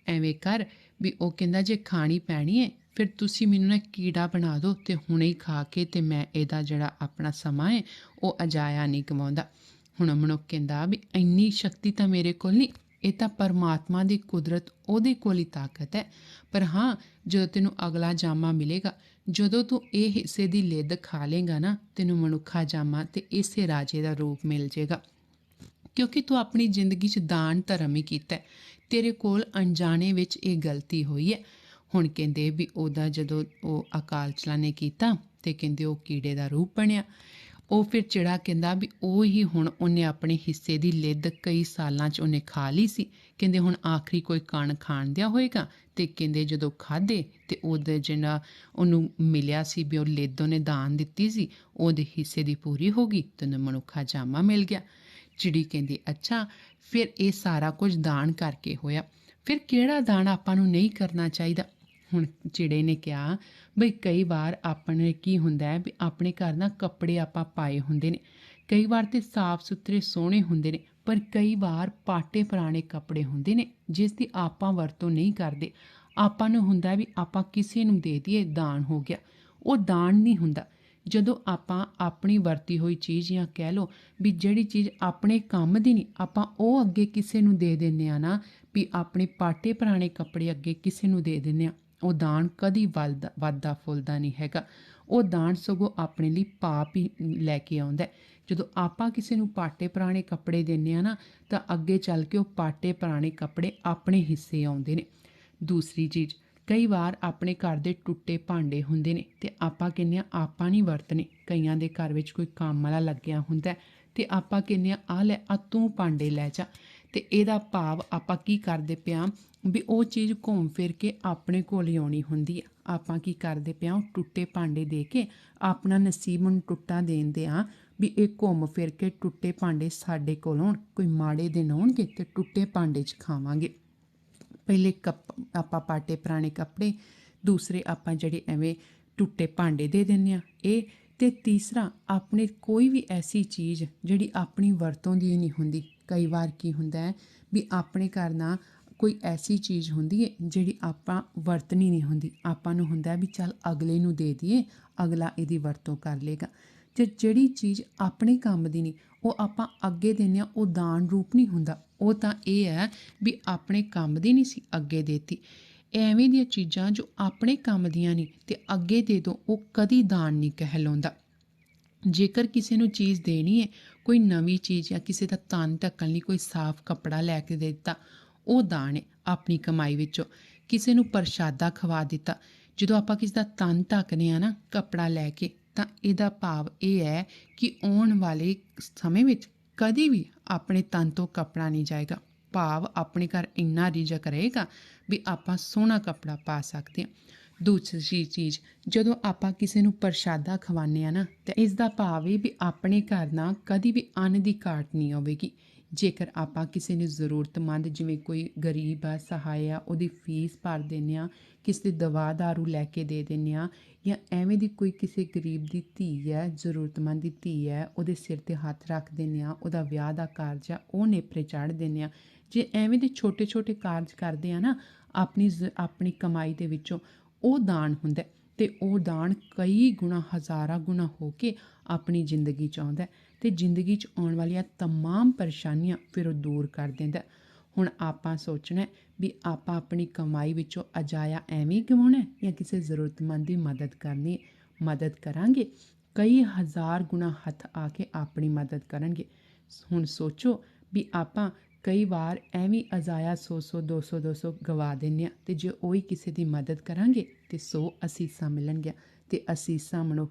ਐਵੇਂ ਕਰ ਵੀ ਉਹ ਕਹਿੰਦਾ, ਜੇ ਖਾਣੀ ਪੈਣੀ ਹੈ ਫਿਰ ਤੁਸੀਂ ਮੈਨੂੰ ਨਾ ਕੀੜਾ ਬਣਾ ਦਿਓ ਤੇ ਹੁਣੇ ਹੀ ਖਾ ਕੇ ਤੇ ਮੈਂ ਇਹਦਾ ਜਿਹੜਾ ਆਪਣਾ ਸਮਾਂ ਹੈ ਉਹ ਅਜਾਇਆ ਨਹੀਂ ਕਮਾਉਂਦਾ ਹੁਣ ਮਨੁੱਖ ਕਹਿੰਦਾ ਵੀ ਇੰਨੀ ਸ਼ਕਤੀ ਤਾਂ ਮੇਰੇ ਕੋਲ ਨਹੀਂ, ਇਹ ਤਾਂ ਪਰਮਾਤਮਾ ਦੀ ਕੁਦਰਤ ਉਹਦੇ ਕੋਲ ਹੀ ਤਾਕਤ ਹੈ। ਪਰ ਹਾਂ, ਜਦੋਂ ਤੈਨੂੰ ਅਗਲਾ ਜਾਮਾ ਮਿਲੇਗਾ, ਜਦੋਂ ਤੂੰ ਇਹ ਹਿੱਸੇ ਦੀ ਲਿੱਦ ਖਾ ਲੇਗਾ ਨਾ, ਤੈਨੂੰ ਮਨੁੱਖਾ ਜਾਮਾ ਤੇ ਇਸੇ ਰਾਜੇ ਦਾ ਰੂਪ ਮਿਲ ਜਾਏਗਾ ਕਿਉਂਕਿ ਤੂੰ ਆਪਣੀ ਜ਼ਿੰਦਗੀ 'ਚ ਦਾਨ ਧਰਮ ਹੀ ਕੀਤਾ ਤੇਰੇ ਕੋਲ ਅਣਜਾਣੇ ਵਿੱਚ ਇਹ ਗਲਤੀ ਹੋਈ ਹੈ। ਹੁਣ ਕਹਿੰਦੇ ਵੀ ਉਹਦਾ ਜਦੋਂ ਉਹ ਅਕਾਲ ਚਲਾ ਨੇ ਕੀਤਾ ਤੇ ਕਹਿੰਦੇ ਉਹ ਕੀੜੇ ਦਾ ਰੂਪ ਬਣਿਆ। ਉਹ ਫਿਰ ਚਿੜਾ ਕਹਿੰਦਾ ਵੀ ਉਹ ਹੀ ਹੁਣ ਉਹਨੇ ਆਪਣੇ ਹਿੱਸੇ ਦੀ ਲਿੱਦ ਕਈ ਸਾਲਾਂ 'ਚ ਉਹਨੇ ਖਾ ਲਈ ਸੀ। ਕਹਿੰਦੇ ਹੁਣ ਆਖਰੀ ਕੋਈ ਕਣ ਖਾਣ ਦਿਆ ਹੋਏਗਾ। ਤੇ ਕਹਿੰਦੇ ਜਦੋਂ ਖਾਦੇ ਤੇ ਉਹਦੇ ਜਿਹੜਾ ਉਹਨੂੰ ਮਿਲਿਆ ਸੀ ਵੀ ਉਹ ਲਿੱਦ ਉਹਨੇ ਦਾਨ ਦਿੱਤੀ ਸੀ, ਉਹਦੇ ਹਿੱਸੇ ਦੀ ਪੂਰੀ ਹੋ ਗਈ ਤੇ ਉਹਨੂੰ ਮਨੁੱਖਾ ਜਾਮਾ ਮਿਲ ਗਿਆ। ਚਿੜੀ ਕਹਿੰਦੀ, ਅੱਛਾ, ਫਿਰ ਇਹ ਸਾਰਾ ਕੁਝ ਦਾਨ ਕਰਕੇ ਹੋਇਆ। ਫਿਰ ਕਿਹੜਾ ਦਾਨ ਆਪਾਂ ਨੂੰ ਨਹੀਂ ਕਰਨਾ ਚਾਹੀਦਾ? ਹੁਣ ਚਿੜੇ ਨੇ ਕਿਹਾ, ਬਈ ਕਈ ਵਾਰ ਆਪਣੇ ਕੀ ਹੁੰਦਾ ਹੈ ਵੀ ਆਪਣੇ ਘਰ ਨਾ ਕੱਪੜੇ ਆਪਾਂ ਪਾਏ ਹੁੰਦੇ ਨੇ। ਕਈ ਵਾਰ ਤੇ ਸਾਫ਼ ਸੁਥਰੇ ਸੋਹਣੇ ਹੁੰਦੇ ਨੇ, ਪਰ ਕਈ ਵਾਰ ਪਾਟੇ ਪੁਰਾਣੇ ਕੱਪੜੇ ਹੁੰਦੇ ਨੇ, ਜਿਸ ਦੀ ਆਪਾਂ ਵਰਤੋਂ ਨਹੀਂ ਕਰਦੇ। ਆਪਾਂ ਨੂੰ ਹੁੰਦਾ ਵੀ ਆਪਾਂ ਕਿਸੇ ਨੂੰ ਦੇ ਦਈਏ, ਦਾਨ ਹੋ ਗਿਆ। ਉਹ ਦਾਨ ਨਹੀਂ ਹੁੰਦਾ। ਜਦੋਂ ਆਪਾਂ ਆਪਣੀ ਵਰਤੀ ਹੋਈ ਚੀਜ਼ ਜਾਂ ਕਹਿ ਲਓ ਵੀ ਜਿਹੜੀ ਚੀਜ਼ ਆਪਣੇ ਕੰਮ ਦੀ ਨਹੀਂ, ਆਪਾਂ ਉਹ ਅੱਗੇ ਕਿਸੇ ਨੂੰ ਦੇ ਦਿੰਨੇ ਆ ਨਾ ਵੀ ਆਪਣੇ ਪਾਟੇ ਪੁਰਾਣੇ ਕੱਪੜੇ ਅੱਗੇ ਕਿਸੇ ਨੂੰ ਦੇ ਦਿੰਨੇ ਆ ਉਹ ਦਾਨ ਕਦੀ ਵੱਧਦਾ ਵੱਧਦਾ ਫੁੱਲਦਾ ਨਹੀਂ ਹੈਗਾ। ਉਹ ਦਾਨ ਸਗੋਂ ਆਪਣੇ ਲਈ ਪਾਪ ਹੀ ਲੈ ਕੇ ਆਉਂਦਾ ਜਦੋਂ ਆਪਾਂ ਕਿਸੇ ਨੂੰ ਪਾਟੇ ਪੁਰਾਣੇ ਕੱਪੜੇ ਦਿੰਨੇ ਆ ਨਾ, ਤਾਂ ਅੱਗੇ ਚੱਲ ਕੇ ਉਹ ਪਾਟੇ ਪੁਰਾਣੇ ਕੱਪੜੇ ਆਪਣੇ ਹਿੱਸੇ ਆਉਂਦੇ ਨੇ। ਦੂਸਰੀ ਚੀਜ਼ ਕਈ ਵਾਰ ਆਪਣੇ ਘਰ ਦੇ ਟੁੱਟੇ ਭਾਂਡੇ ਹੁੰਦੇ ਨੇ ਤੇ ਆਪਾਂ ਕਹਿੰਦੇ ਆ ਆਪਾਂ ਨਹੀਂ ਵਰਤਨੇ। ਕਈਆਂ ਦੇ ਘਰ ਵਿੱਚ ਕੋਈ ਕੰਮ ਵਾਲਾ ਲੱਗਿਆ ਹੁੰਦਾ ਹੈ ਤੇ ਆਪਾਂ ਕਹਿੰਦੇ ਆ ਆ ਲੈ ਆ ਤੂੰ ਭਾਂਡੇ ਲੈ ਜਾ। ਤੇ ਇਹਦਾ ਭਾਵ ਆਪਾਂ ਕੀ ਕਰਦੇ ਪਿਆ ਵੀ ਉਹ ਚੀਜ਼ ਘੁੰਮ ਫਿਰ ਕੇ ਆਪਣੇ ਕੋਲ ਹੀ ਆਉਣੀ ਹੁੰਦੀ ਆ ਆਪਾਂ ਕੀ ਕਰਦੇ ਪਿਆ, ਉਹ ਟੁੱਟੇ ਭਾਂਡੇ ਦੇ ਕੇ ਆਪਣਾ ਨਸੀਬ ਨੂੰ ਟੁੱਟਾ ਦੇਂਦੇ ਆ ਵੀ ਇਹ ਘੁੰਮ ਫਿਰ ਕੇ ਟੁੱਟੇ ਭਾਂਡੇ ਸਾਡੇ ਕੋਲ ਆਉਣ, ਕੋਈ ਮਾੜੇ ਦਿਨ ਆਉਣਗੇ ਤੇ ਟੁੱਟੇ ਭਾਂਡੇ 'ਚ ਖਾਵਾਂਗੇ। ਪਹਿਲੇ ਕੱਪ ਆਪਾਂ ਪਾਟੇ ਪੁਰਾਣੇ ਕੱਪੜੇ, ਦੂਸਰੇ ਆਪਾਂ ਜਿਹੜੇ ਐਵੇਂ ਟੁੱਟੇ ਭਾਂਡੇ ਦੇ ਦਿੰਦੇ ਆ ਇਹ ਤੇ ਤੀਸਰਾ, ਆਪਣੇ ਕੋਈ ਵੀ ਐਸੀ ਚੀਜ਼ ਜਿਹੜੀ ਆਪਣੀ ਵਰਤੋਂ ਦੀ ਨਹੀਂ ਹੁੰਦੀ। ਕਈ ਵਾਰ ਕੀ ਹੁੰਦਾ ਹੈ ਵੀ ਆਪਣੇ ਘਰ ਨਾ ਕੋਈ ਐਸੀ ਚੀਜ਼ ਹੁੰਦੀ ਹੈ ਜਿਹੜੀ ਆਪਾਂ ਵਰਤਣੀ ਨਹੀਂ ਹੁੰਦੀ। ਆਪਾਂ ਨੂੰ ਹੁੰਦਾ ਵੀ ਚੱਲ ਅਗਲੇ ਨੂੰ ਦੇ ਦਈਏ, ਅਗਲਾ ਇਹਦੀ ਵਰਤੋਂ ਕਰ ਲੇਗਾ ਤੇ ਜਿਹੜੀ ਚੀਜ਼ ਆਪਣੇ ਕੰਮ ਦੀ ਨਹੀਂ ਉਹ ਆਪਾਂ ਅੱਗੇ ਦਿੰਦੇ ਆ ਉਹ ਦਾਨ ਰੂਪ ਨਹੀਂ ਹੁੰਦਾ। ਉਹ ਤਾਂ ਇਹ ਹੈ ਵੀ ਆਪਣੇ ਕੰਮ ਦੀ ਨਹੀਂ ਸੀ ਅੱਗੇ ਦੇਤੀ। ਐਵੇਂ ਦੀਆਂ ਚੀਜ਼ਾਂ ਜੋ ਆਪਣੇ ਕੰਮ ਦੀਆਂ ਨਹੀਂ ਤੇ ਅੱਗੇ ਦੇ ਦੋ, ਉਹ ਕਦੀ ਦਾਨ ਨਹੀਂ ਕਹਿਲਾਉਂਦਾ। ਜੇਕਰ ਕਿਸੇ ਨੂੰ ਚੀਜ਼ ਦੇਣੀ ਹੈ, ਕੋਈ ਨਵੀਂ ਚੀਜ਼ ਜਾਂ ਕਿਸੇ ਦਾ ਤਨ ਢੱਕਣ ਲਈ ਕੋਈ ਸਾਫ਼ ਕੱਪੜਾ ਲੈ ਕੇ ਦੇ ਦਿੱਤਾ, ਉਹ ਦਾਨ ਹੈ ਆਪਣੀ ਕਮਾਈ ਵਿੱਚੋਂ। ਕਿਸੇ ਨੂੰ ਪ੍ਰਸ਼ਾਦਾ ਖਵਾ ਦਿੱਤਾ। ਜਦੋਂ ਆਪਾਂ ਕਿਸੇ ਦਾ ਤਨ ਢੱਕਦੇ ਆ ਨਾ, ਕੱਪੜਾ ਲੈ ਕੇ ਤਾਂ ਇਹਦਾ ਭਾਵ ਇਹ ਹੈ ਕਿ ਆਉਣ ਵਾਲੇ ਸਮੇਂ ਵਿੱਚ ਕਦੇ ਵੀ ਆਪਣੇ ਤਨ ਤੋਂ ਕੱਪੜਾ ਨਹੀਂ ਜਾਏਗਾ। ਭਾਵ ਆਪਣੇ ਘਰ ਇੰਨਾ ਰਿਜਕ ਰਹੇਗਾ ਵੀ ਆਪਾਂ ਸੋਹਣਾ ਕੱਪੜਾ ਪਾ ਸਕਦੇ ਹਾਂ। ਦੂਸਰੀ ਚੀਜ਼, ਜਦੋਂ ਆਪਾਂ ਕਿਸੇ ਨੂੰ ਪ੍ਰਸ਼ਾਦਾ ਖਵਾਉਂਦੇ ਆ ਨਾ, ਤੇ ਇਸ ਦਾ ਭਾਵ ਇਹ ਵੀ ਆਪਣੇ ਘਰ ਨਾਲ ਕਦੀ ਵੀ ਅੰਨ ਦੀ ਘਾਟ ਨਹੀਂ ਆਵੇਗੀ ਜੇਕਰ ਆਪਾਂ ਕਿਸੇ ਨੂੰ ਜ਼ਰੂਰਤਮੰਦ, ਜਿਵੇਂ ਕੋਈ ਗਰੀਬ ਆ ਸਹਾਇ ਆ, ਉਹਦੀ ਫੀਸ ਭਰ ਦਿੰਦੇ ਆ ਕਿਸੇ ਦੀ ਦਵਾ ਦਾਰੂ ਲੈ ਕੇ ਦੇ ਦਿੰਦੇ ਆ ਜਾਂ ਐਵੇਂ ਦੀ ਕੋਈ ਕਿਸੇ ਗਰੀਬ ਦੀ ਧੀ ਹੈ, ਜ਼ਰੂਰਤਮੰਦ ਦੀ ਧੀ ਹੈ, ਉਹਦੇ ਸਿਰ ਤੇ ਹੱਥ ਰੱਖ ਦਿੰਦੇ ਆ ਉਹਦਾ ਵਿਆਹ ਦਾ ਕਾਰਜ ਆ, ਉਹ ਨੇਪਰੇ ਚੜ੍ਹ ਦਿੰਦੇ ਆ ਜੇ ਐਵੇਂ ਦੇ ਛੋਟੇ ਛੋਟੇ ਕਾਰਜ ਕਰਦੇ ਆ ਨਾ, ਆਪਣੀ ਜ਼- ਆਪਣੀ ਕਮਾਈ ਦੇ ਵਿੱਚੋਂ, ਉਹ ਦਾਨ ਹੁੰਦਾ ਤੇ ਉਹ ਦਾਨ ਕਈ ਗੁਣਾ ਹਜ਼ਾਰਾਂ ਗੁਣਾ ਹੋ ਕੇ ਆਪਣੀ ਜ਼ਿੰਦਗੀ ਚ ਆਉਂਦਾ ਹੈ ਤੇ ਜ਼ਿੰਦਗੀ ਚ ਆਉਣ ਵਾਲੀਆਂ तमाम ਪਰੇਸ਼ਾਨੀਆਂ ਫਿਰ ਉਹ ਦੂਰ ਕਰ ਦਿੰਦਾ ਹੈ। ਹੁਣ ਆਪਾਂ ਸੋਚਣਾ ਹੈ ਵੀ ਆਪਾਂ ਆਪਣੀ ਕਮਾਈ ਵਿੱਚੋਂ ਅਜਾਇਆ ਐਵੇਂ ਹੀ ਗਵਾਉਣਾ ਹੈ ਜਾਂ ਕਿਸੇ ਜ਼ਰੂਰਤਮੰਦ ਦੀ ਮਦਦ ਕਰਨੀ ਹੈ। ਮਦਦ ਕਰਾਂਗੇ ਕਈ ਹਜ਼ਾਰ ਗੁਣਾ ਹੱਥ ਆ ਕੇ ਆਪਣੀ ਮਦਦ ਕਰਨਗੇ ਹੁਣ ਸੋਚੋ ਵੀ ਆਪਾਂ ਕਈ ਵਾਰ ਐਵੇਂ ਅਜ਼ਾਇਆ 100 100 200 200 ਗਵਾ ਦਿੰਨੇ ਆ ਤੇ ਜੇ ਉਹੀ ਕਿਸੇ ਦੀ ਮਦਦ ਕਰਾਂਗੇ ਤੇ 100 ਅਸੀਸਾਂ ਮਿਲਣਗੀਆਂ ਤੇ ਅਸੀਸਾਂ ਮਨੁੱਖ